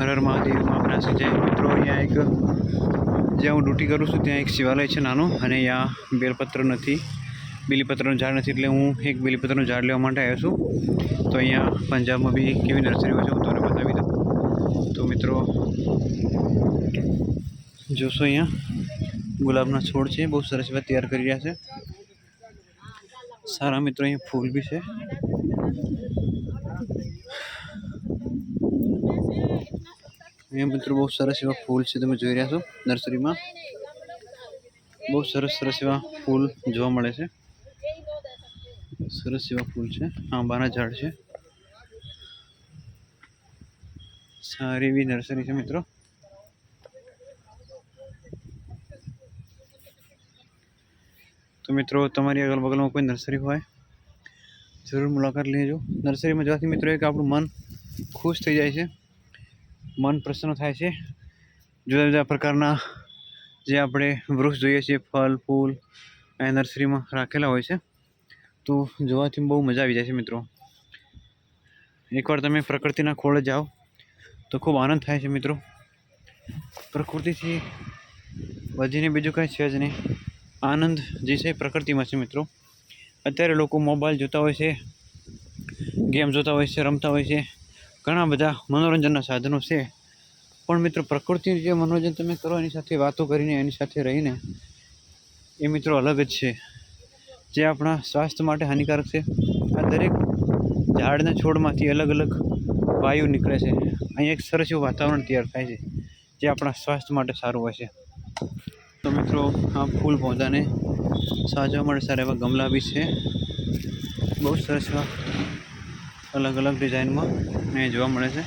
હર હર મહાદેવ આપણા જય મિત્રો અહીંયા એક, જ્યાં હું ડ્યુટી કરું છું, ત્યાં એક શિવાલય છે નાનું, અને અહીંયા બેલપત્ર નથી, બીલીપત્રનું ઝાડ નથી, એટલે હું એક બીલીપત્રનું ઝાડ લેવા માટે આવ્યો છું. તો અહીંયા પંજાબમાં બી કેવી નર્સરીઓ છે, હું તમને બતાવી દઉં. તો મિત્રો, જોશો અહીંયા, ગુલાબના છોડ છે, બહુ સરસ એવા તૈયાર કરી રહ્યા છે. સારા મિત્રો અહીંયા ફૂલ બી છે. અહીંયા મિત્રો બહુ સરસ એવા ફૂલ છે, તમે જોઈ રહ્યા છો નર્સરીમાં. બહુ સરસ સરસ એવા ફૂલ જોવા મળે છે. સરસ એવા ફૂલ છે, આંબાના ઝાડ છે. સારી એવી નર્સરી છે મિત્રો. તો મિત્રો, તમારી અગલ બગલમાં કોઈ નર્સરી હોય, જરૂર મુલાકાત લેજો. નર્સરીમાં જવાથી મિત્રો એક આપણું મન ખુશ થઈ જાય છે. મન પ્રસન્ન થાય છે. જુદા જુદા પ્રકારના જે આપણે વૃક્ષ જોઈએ છીએ ફળ ફૂલ એ નર્સરીમાં રાખેલા હોય છે. તો જોવાથી બહુ મજા આવી જાય છે મિત્રો. એકવાર તમે પ્રકૃતિના ખોળે જાઓ તો ખૂબ આનંદ થાય છે મિત્રો. પ્રકૃતિથી વધીને બીજું કંઈ છે જ નહીં. આનંદ જે છે પ્રકૃતિમાં છે મિત્રો. અત્યારે લોકો મોબાઈલ જોતા હોય છે, ગેમ જોતા હોય છે, રમતા હોય છે. ઘણા બધા મનોરંજનના સાધનો છે. પણ મિત્રો, પ્રકૃતિનું જે મનોરંજન તમે કરો, એની સાથે વાતો કરીને, એની સાથે રહીને, એ મિત્રો અલગ જ છે. જે આપણા સ્વાસ્થ્ય માટે હાનિકારક છે. આ દરેક ઝાડના છોડમાંથી અલગ અલગ વાયુ નીકળે છે. અહીં એક સરસ એવું વાતાવરણ તૈયાર થાય છે, જે આપણા સ્વાસ્થ્ય માટે સારું હોય છે. તો મિત્રો, આ ફૂલ પૌધાને સાજવા માટે સારા એવા ગમલા બી છે. બહુ સરસ એવા અલગ અલગ ડિઝાઇનમાં અહીંયા જોવા મળે છે.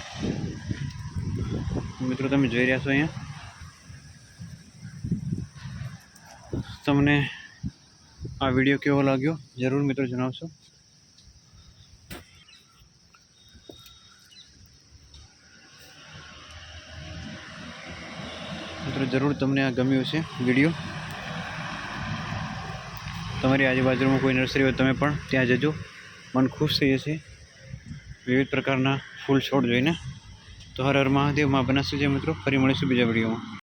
મિત્રો, તમે જોઈ રહ્યા છો અહીંયા. તમને આ વીડિયો કેવો લાગ્યો જરૂર મિત્રો જણાવશો. મિત્રો, જરૂર તમને આ ગમ્યું છે વીડિયો. તમારી આજુબાજુમાં કોઈ નર્સરી હોય, તમે પણ ત્યાં જજો. મન ખુશ થઈ જશે. વિવિધ પ્રકારના ફૂલ છોડ જોઈને તો હર હર મહાદેવ, માં બનાસું જે મિત્રો, ફરી મળીશું બીજા વિડીયોમાં.